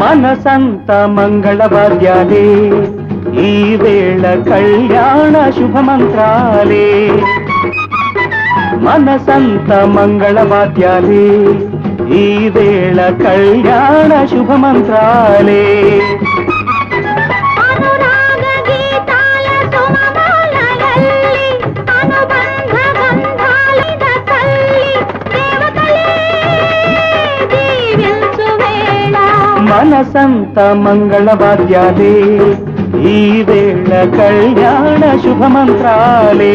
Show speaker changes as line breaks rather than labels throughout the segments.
మనసంత మంగళవాద్యాలే ఈ వేళ కళ్యాణ శుభమంత్రాలే. మనసంత మంగళవాద్యాలే ఈ వేళ కళ్యాణ శుభమంత్రాలే. మనసంత మంగళ వాద్యాలే ఈ వేళ కళ్యాణ శుభమంత్రాలే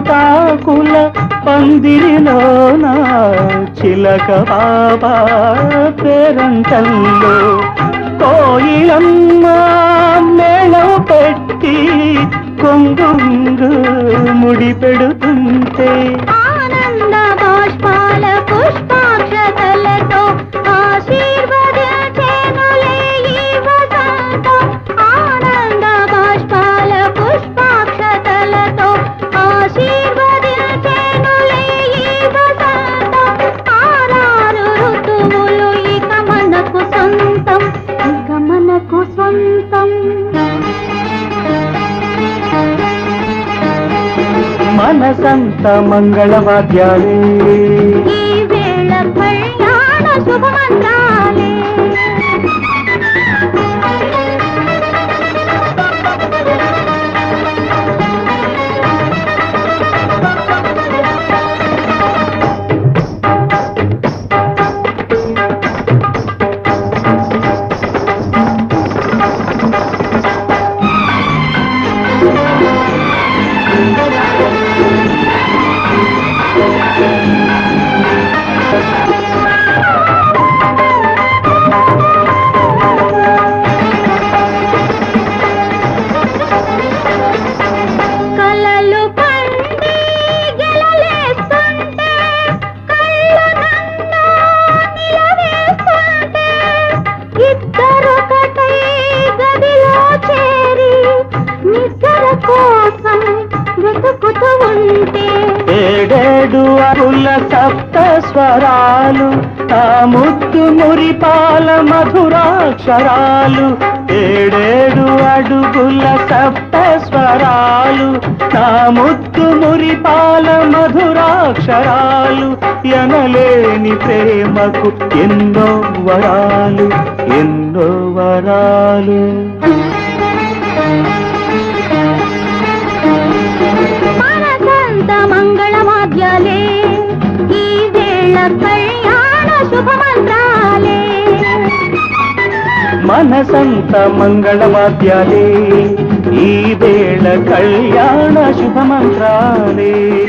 చిగురుటాకుల పందిరిలోన చిలక బాబా పేరంటల్లో కోయిలమ్మ మేళం పెట్టి కొంగు ముడి పెడుతుంటే మనసంత మంగళవాద్యాలే
ఈ వేళ కళ్యాణ శుభమంత
ఏడేడు అరుల సప్త స్వరాలు ఆ ముద్దు మురిపాల మధురాక్షరాలు. ఏడేడు అడుగుల సప్త స్వరాలు నా ముద్దు మురిపాల మధురాక్షరాలు. ఎనలేని ప్రేమకు ఎన్నో వరాలు ఎన్నో వరాలు.
శుభమంత్రాలే.
మనసంత మంగళవాద్యాలే. ఈ వేళ కళ్యాణ శుభమంత్రాలే.